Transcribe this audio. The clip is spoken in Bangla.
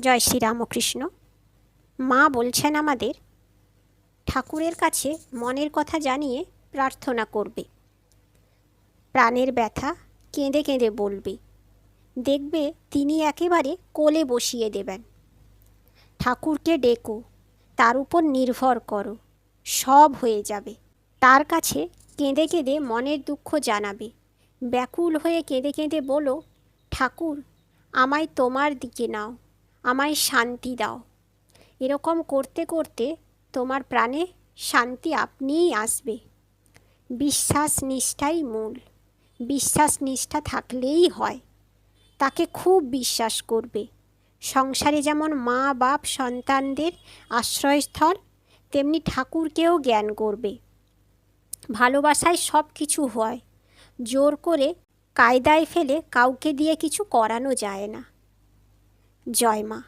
জয় শ্রীরামকৃষ্ণ। মা বলছেন আমাদের, ঠাকুরের কাছে মনের কথা জানিয়ে প্রার্থনা করবে। প্রাণের ব্যথা কেঁদে কেঁদে বলবে, দেখবে তিনি একেবারে কোলে বসিয়ে দেবেন। ঠাকুরকে ডেকো, তার উপর নির্ভর করো, সব হয়ে যাবে। তার কাছে কেঁদে কেঁদে মনের দুঃখ জানাবে। ব্যাকুল হয়ে কেঁদে কেঁদে বলো, ঠাকুর, আমায় তোমার দিকে নাও। আমায় শান্তি দাও। এরকম করতে করতে তোমার প্রাণে শান্তি আপনিই আসবে। বিশ্বাস নিষ্ঠাই মূল। বিশ্বাস নিষ্ঠা থাকলেই হয়। তাকে খুব বিশ্বাস করবে। সংসারে যেমন মা, বাপ, সন্তানদের আশ্রয়স্থল, তেমনি ঠাকুরকেও জ্ঞান করবে। ভালোবাসায় সব কিছু হয়। জোর করে কায়দায় ফেলে কাউকে দিয়ে কিছু করানো যায় না। জয় মা।